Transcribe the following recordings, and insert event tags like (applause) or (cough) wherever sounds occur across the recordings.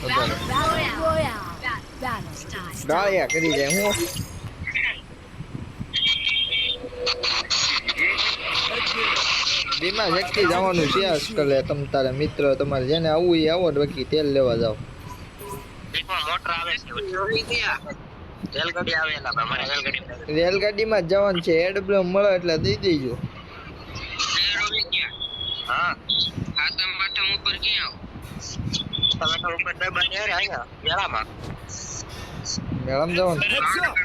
Battle style. ગાળિયા કરી જાય હું બીમા શક્તિ જવાનું છે આજકાલ તમ તારા મિત્ર તમારે જેને આવવું એ આવો ને બાકી તેલ લેવા જાવ આવે આવે રેલગાડીમાં જ જવાનું છે એડબ્લમ મળે એટલે દઈ દેજો હા આતમ બાટમ ઉપર ક્યાં ટમેટા ઉપર ડબ્બા ને રે આયા મેળામાં જવાનું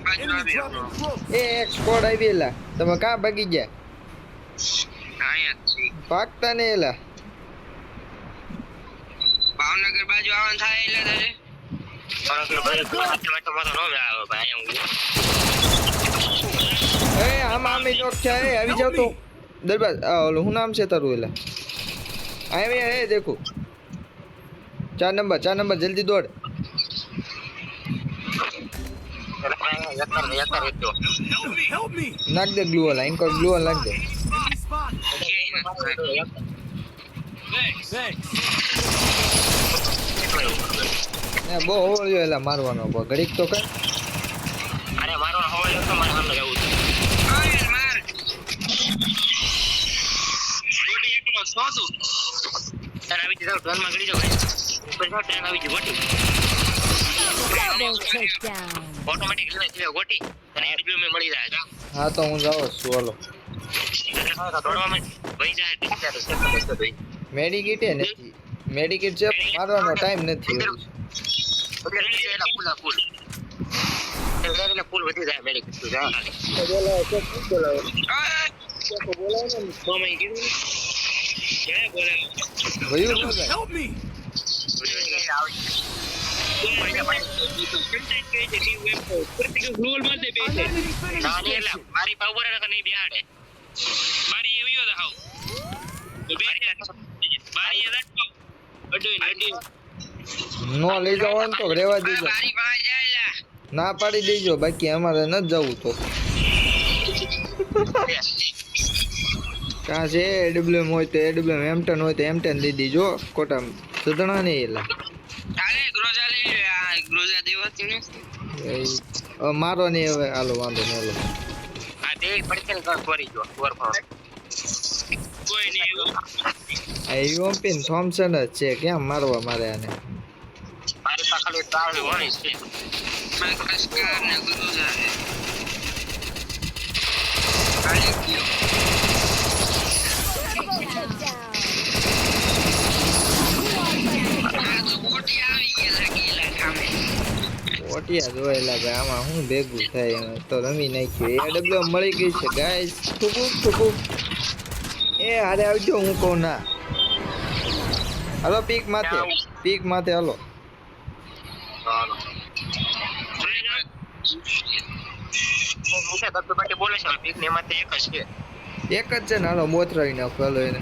આવી dropping close! એ એક સ્કોડ આવી એલા. તમે કાં ભાગી ગયા? આયા જ છે. ભાગતા ને એલા. ભાવનગર બાજુ આવવાનું થાય એટલે તારે દરબાર ઓલું શું નામ છે તારું એટલે આવી એ દેખો. ચાર નંબર ચાર નંબર, જલ્દી દોડ! નાખ દે ગ્લુ વાલા ઇનકો ગ્લુ નાખ દે. બહુ હોળ્યો એલા મારવાનો બહુ. તો કઈ અરે ઉપર આવી ગઈ ગોટી ઓટોમેટિક રિવાઇઝ થઈ ગોટી. અને એડબ્લ્યુ મે મળી જાય. હા તો હું જાઉં છું હાલો. મેડિકેટ એ નથી. મેડિકેટ છે મારવાનો ટાઈમ નથી ફૂલ ફૂલ. એટલે એટલે ફૂલ વધી જાય મેડિકલ તું જા બોલાવો કીધું બોલાવો વયું ન જાય. Help me! Enemy નો પાડી દેજો, બાકી અમારે ન જવું તો. કાં છે એડબ્લ્યુએમ હોય તો એડબ્લ્યુએમ એમટન હોય તો એમટન દઈ દીજો કોટા સુધણા નહીં એલા મારો નહીં હવે હાલો વાંધો નહીં હાલો. હા તે પડકે ને ઘર ફરી જો ઓર કોઈ નહીં આ યુએમપી થોમસન જ છે કેમ મારવા મારે આને? મારી પાસે તાળ હોય છે. માઇક્રોસ્કાર ને ગ્રોજા છે. કાલે. ગયો ઓટિયા જોયેલા ભાઈ, આમાં શું ભેગું થાય એમાં? તો રમી નાખ્યું. એડબ્લ્યુએમ મળી ગઈ છે ગાય ઠુકુક ઠુકુક. એ હારે આવજો, હું કહું ના. હલો, પીક માથે. પીક માથે, હાલો. એક જ છે ને, હાલો મોતરાવી નાખો, હાલો એને.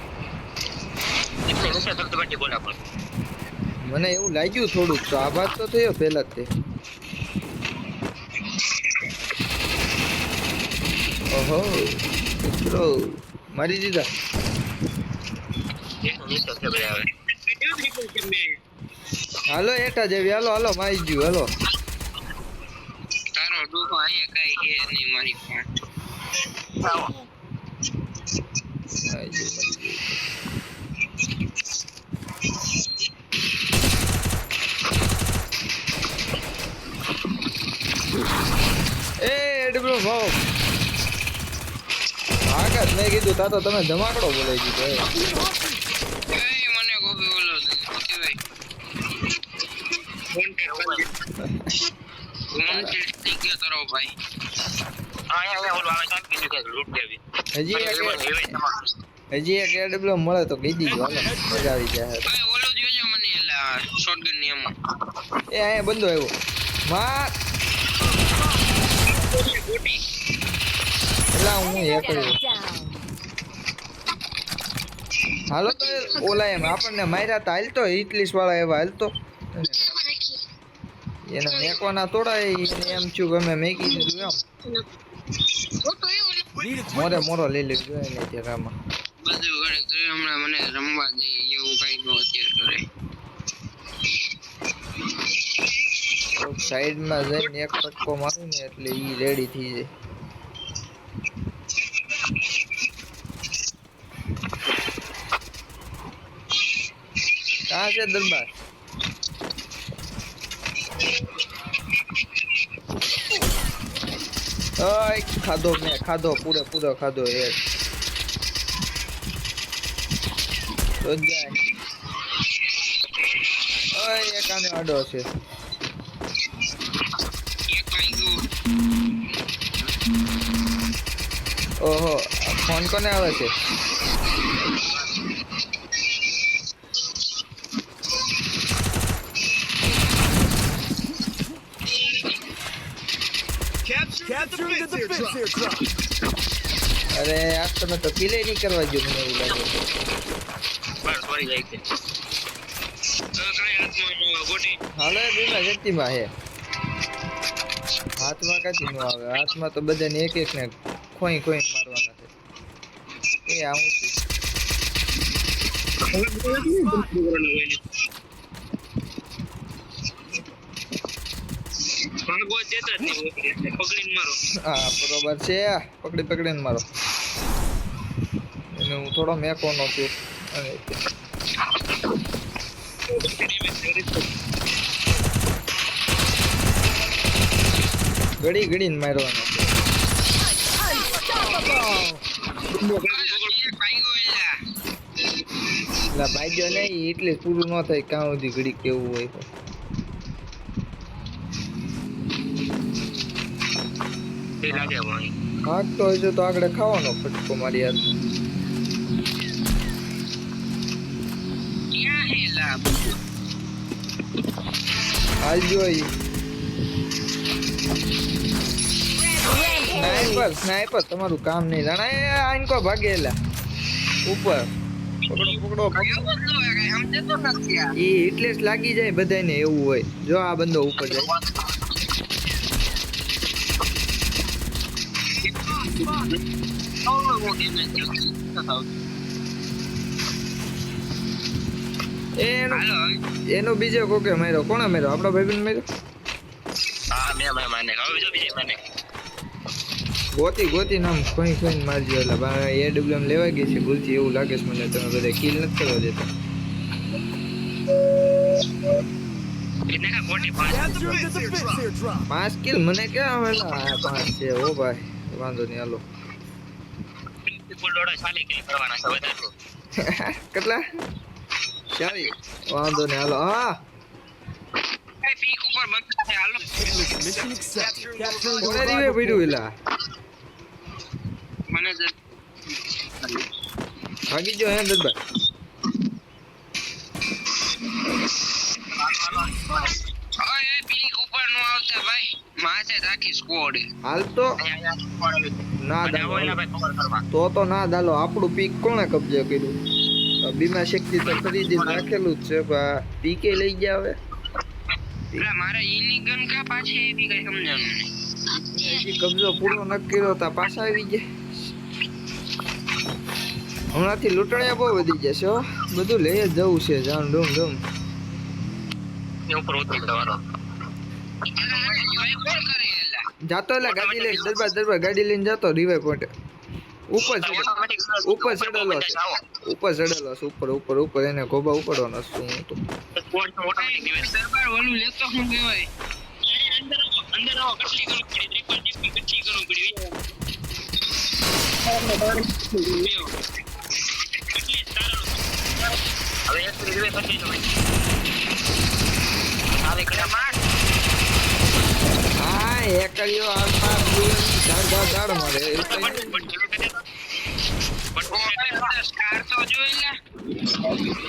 મને એવું લાગ્યું થોડુંક તો આભાર તો થયો પહેલા જ તે ઓહો, મિત્રો, મારી દીધા. હાલો, એટા જેવી, હાલો હાલો, મારી ગયું હાલો. તારો ડોકો અહીંયા કઈ છે નહીં મારી પાસે. એ એડબ્રો ભાવ. આગળ મેં કીધું તા તો તમે ધમાકડો બોલાઈ દીધો. મને કોબી બોલો હજી એક એવાય તમારું હજી એક એડબ્લો મળે તો કહી દીધું મજા આવી જાય. ઓલો જોજો મને એલા શોટગનની એમાં એ અહીંયા બંધો આવ્યો. માર. ગોટી. હું એ કર્યું હાલો તો ઓલા એમ આપણને માર્યા તા હાલતો ઇટલીસ વાળા એવા હાલતો એને મેકવાના તોડા એને એમ છું કે અમે મેકી દીધું એમ. મોરે મોરો લઈ લીધું એને ત્યાં આમાં. બધું ઘરે ઘરે હમણાં મને રમવા દે એવું કઈ નો અત્યારે કરે સાઈડમાં જઈને એક ફટકો મારું ને એટલે ઈ રેડી થઈ જાય. કાં છે દરબાર. ઓય, ખાધો મેં, ખાધો, પૂરે, પૂરો ખાધો એ. તો જાય. ઓય છે. ઓહો ફોન કોને આવે છે? અરે આ તમે તો કિલે નહીં કરવા જો મને એવું લાગે. બસ ફરી જાય છે. હાલો બીમા શક્તિમાં હે. હાથમાં કાચી નો આવે. હાથમાં તો બધાને એક એક ને ખોઈ ખોઈ મારવાના છે. એ આવું છું. ભાગો જ પકડીને મારો. હા બરોબર છે. પકડી પકડીને મારો. એને હું થોડો મેકોનો છું ઘડી ઘડીને મારવાનો ભાઈ ભાઈજો નહીં એટલે પૂરું ન થાય. કાં સુધી ઘડી કેવું હોય તો. એ લાગે હશે તો આગળ ખાવાનો ફટકો મારી યાર ક્યાં હેલા હાલ જોઈ સ્નાઈપર સ્નાઈપર તમારું કામ નહીં જાણે આઈન કો ભાગેલા ઉપર. પકડો પકડો પકડો. એટલે જ લાગી જાય બધાને એવું હોય. જો આ બંદો ઉપર જાય. એનો એનો બીજો કોકે માર્યો? કોણે માર્યો? આપણો ભાઈ માર્યો? હા મેં મેં માને હવે બીજો બીજો માને ગોતી ગોતી નામ કોઈ કોઈ મારજો. એટલે બા એમ લેવાઈ ગઈ છે ભૂલથી એવું લાગે છે મને. તમે બધા કિલ નથી કરવા દેતા. પાંચ. કિલ મને ક્યાં આવેલા? પાંચ છે. ઓ ભાઈ. વાંધો નહીં હાલો. (laughs) કેટલા? ચાલી વાંધો નહીં હાલો. હા. ભાગી પીક ઉપર બંધ માથે રાખી સ્કોડ હાલ તો ના દાલો. તો તો ના દાલો. આપણું પીક કોણે કબજે કર્યું? બીમા શક્તિ તો ખરીદી નાખેલું જ છે પણ પીકે લઈ ગયા હવે? મારા ઈની ગન કા પાછી એવી કઈ સમજણ? કબજો પૂરો ન કર્યો તા પાછા આવી ગયા. હમણાંથી લૂંટણિયા બહુ વધી જશે બધું લઈ જ જવું છે જાણ ડુમ ડુમ. ઉપર ઉતરી જવાનો. જાતો એટલે ગાડી લઈને દરબાર દરબાર ગાડી લઈને જાતો રિવાઈ પોઈન્ટ ઉપર ઉપર ચડેલો છે. ઉપર ચડેલો છે ઉપર ઉપર ઉપર એને ગોબા ઉપડવાનો છું હું તો દરબાર ઓલું લેતો શું કહેવાય? અંદર આવો કેટલી કરવું પડી ત્રિપલ ટીપી કેટલી કરવું પડી હવે એક રેલવે પછી હાલે કડા માર હા એકડીઓ આસપાસ દુનિયાની ધાડ ધાડ ધાડ મારે એવું કઈ નહીં. સ્ટાર તો જોઈ લે.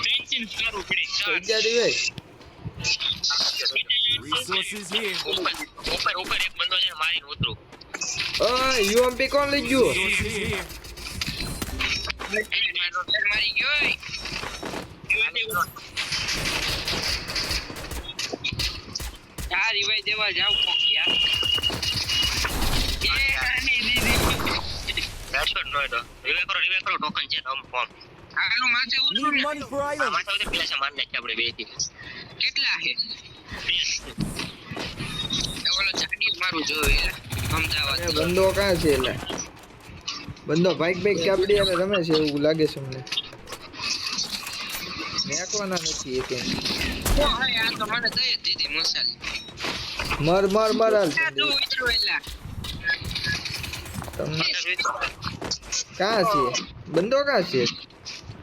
પેન્સિલ કરવું પડી થઈ ગયા રિવાય ઉપર ઉપર ઉપર એક બંદો છે મારીને ઉતરું. ઓય યુએમપી કોણ લઈ ગયું? Resources here. મારી ગયો ચાર રિવાઈ દેવા જાવ કોક યાર. નો એડો. કરો રિવાઈ કરો ટોકન છે નમ ફોર્મ આલું માથે ઉતરો ને money for માથે ઉતર પેલા છે માર નાખી આપણે બેથી કેટલા? છે મારું જોયું અમદાવાદ. બંદો કાં છે એટલે? બંદો બાઈક બાઈક કાપડી અને રમે છે એવું લાગે છે મને મેકવાના નથી એક મર મર મર હાલ. તમને. કાં છે? બંદો કા છે?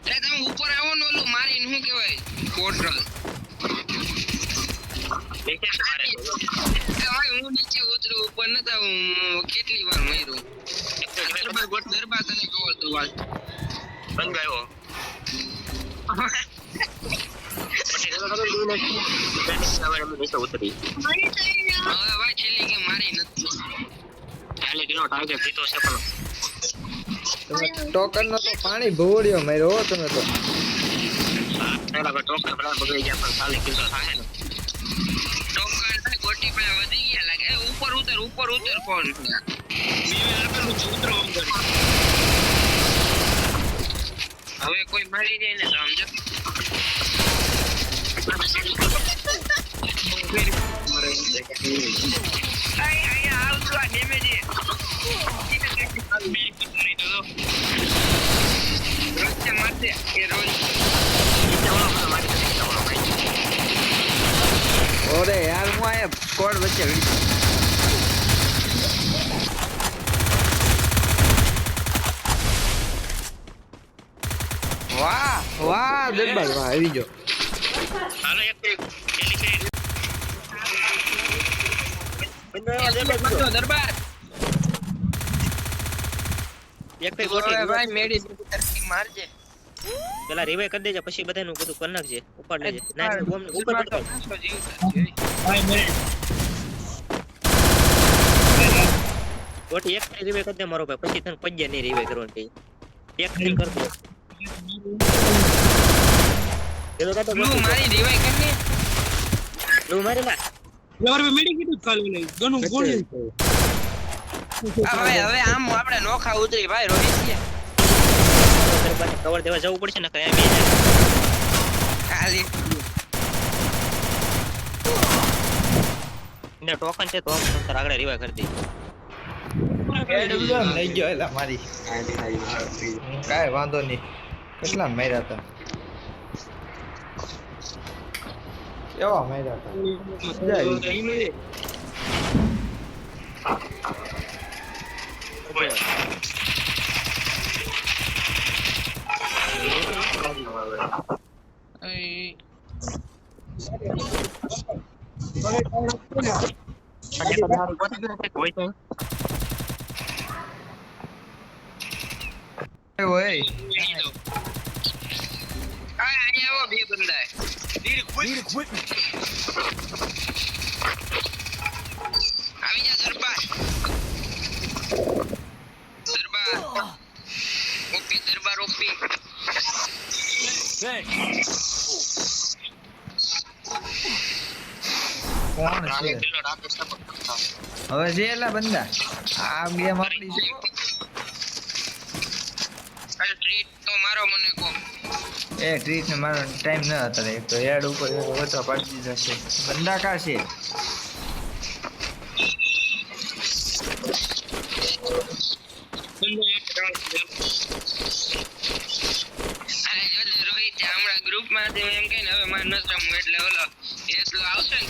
અરે તમે ઉપર આવો ને ઓલું મારીને શું કહેવાય? પોર્ટલ હું નીચે ઉતરું ઉપર નતા હું કેટલી વાર મર્યું. દરબાર ગોટ દરબાર તને કહો તું વાત. (laughs) હવે ભાઈ છેલ્લી કે મારી નથી. ચાલે કિલો ટાર્ગેટ જીતો છે પણ તમે ટોકન નો તો પાણી ભોળ્યો માર્યો હો તમે તો. પેલા પર ટોકન પેલા બગડી ગયા પણ ચાલે કિલો થાય ને ટોકન થાય ગોટી પેલા વધી ગયા લાગે એ ઉપર ઉતર ઉપર ઉતર કોણ મેં આપેલું છે ઉતરો અંદર હવે કોઈ મારી જાય ને તો સમજો આય આય આવજો આ ડેમેજ રોજ મારતે એ રોજ ઓરે યાર હું આયા કોડ વચ્ચે ગળી વાહ વાહ દરબાર વાહ આવી જો હાલો એક દરબાર દરબાર એક કઈ ગોઠવી ભાઈ મેડી તરફી મારજે. પેલા રિવાઈ કરી દેજે પછી બધાનું બધું કરી નાખજે ઉપાડ લેજે. નાખ બોમ્બ ઉપર ઉપર તો પટકો. નાસો ગોઠી એક કઈ રિવાઈ કરી દે મારો ભાઈ પછી તને પજ્જે નહીં રિવાઈ કરવાનું કઈ. એક કઈ કર દે. એલો કાતો બ્લુ. મારી રિવાઈ કરને બ્લુ મારી લા આ ભાઈ હવે આમ આપણે નોખા ઉતરી ભાઈ રોહિત કવર દેવા જવું પડશે ને કઈ બે ખાલી. ને ટોકન છે તો આમ આગળ રિવાઈ કરી દે લઈ ગયો એલા મારી. કાંઈ વાંધો નહીં. કેટલા માર્યા હતા? કેવા માર્યા હતા? મજા આવી. એ ઓય આ અહીંયા આવો બે બંદા Need equipment. આવી જા દરબાર દરબાર કોણ છે હવે જે એલા બંદા આ ગેમ મારી છે. અરે ટ્રીટ તો મારો મને કો એ ટ્રીટ ને મારો ટાઈમ ન હતો એક તો એડ ઉપર ઓછા પાડી દીધા છે બંદા કા છે અરે જો ને રોહિત હમણાં એમ કે હવે મારે ન જમવું એટલે ઓલો એટલો આવશે ને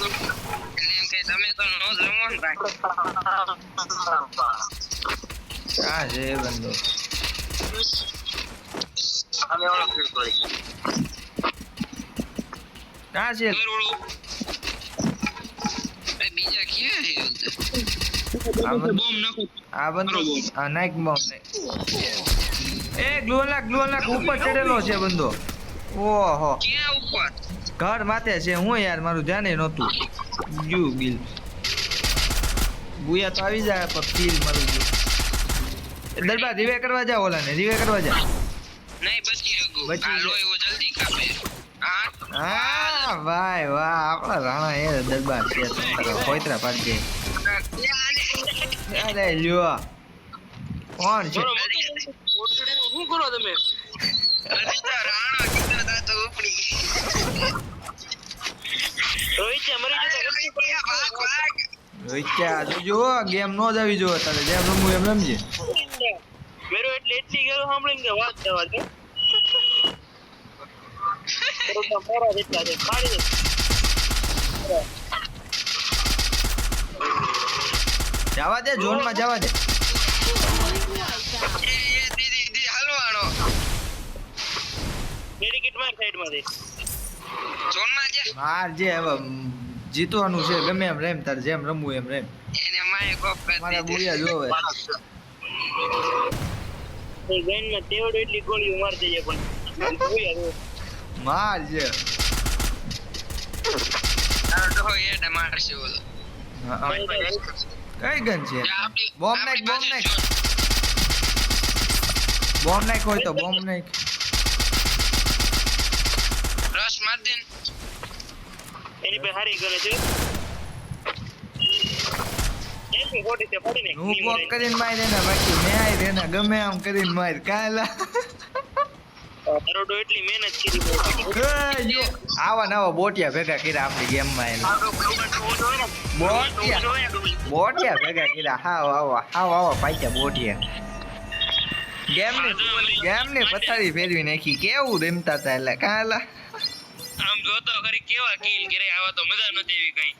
એટલે એમ કે તમે તો ન જમો ને ભાઈ. કા છે એ બંદો. અમે ઓલો ફીલ કરી. છે. બીજા ક્યાં હે બોમ્બ નાખો. આ બંદો આ નાઇક બોમ્બ ને. એ ગ્લોલાક ગ્લોલાક ઉપર ચડેલો છે બંદો. ઓહો. ક્યાં ઉપર ઘર માથે છે હું યાર મારું ધ્યાન નહોતું. ગયું બિલ. ગુયા તો આવી જાય પણ કિલ મારું ગયું. દરબાર રીવે કરવા જા ઓલા ને રીવે કરવા જા નહીં બચી રહ્યું બચી આ ગયું. ઓ જલ્દી કાપે. હા? ભાઈ વાહ આપણા રાણા એ દરબાર છે તારો કોઈતરા પાડજે અરે લ્યો. કોણ છે? શું કરો તમે? રોહિત છે મરી જતો ભાગ ભાગ રોહિત્યા જોજો ગેમ નો જ આવી જો તારે જેમ રમવું એમ રમજે. મેરો એટલે એટલી ગયો સાંભળીને કે વાત જવા દે. મારા જેટલા છે પાડી દે જવા દે. ઝોનમાં જવા દે ડેડિકેટ મારમાં ઝોનમાં જે માર જે હવે જીતવાનું છે ગમે એમ રેમ તાર જેમ રમવું એમ રેમ. એને મારે કોપ મારા બુરિયા જોવે. એ તેવડ એટલી ગોળીઓ માર દેજે પણ માર જે. તારો ડોહો એ મારશે ઓલો. હા, હા. કઈ ગન? છે? બોમ્બ નાખ બોમ્બ નાખ. બોમ્બ નાખ હોય તો બોમ્બ નાખ. એની હારી ગણે છે. એની ખોટી તે પડી ને હું પોક કરીને માર દે બાકી મેં આઈ ગમે આમ કરીને માર કાલા તારો એટલી મહેનત કરી બહુ એ જો આવા નવા બોટિયા ભેગા કર્યા આપણી ગેમમાં એને. બોટિયા? બોટિયા ભેગા કર્યા. હાવ આવા હાવ આવા પાક્યા બોટિયા. ગેમની ગેમની પથારી ફેરવી નાખી. કેવું રમતા હતા એટલે કાલા આમ જોતો ખરી કેવા કિલ કરે આવા તો મજા નથી એવી કઈ.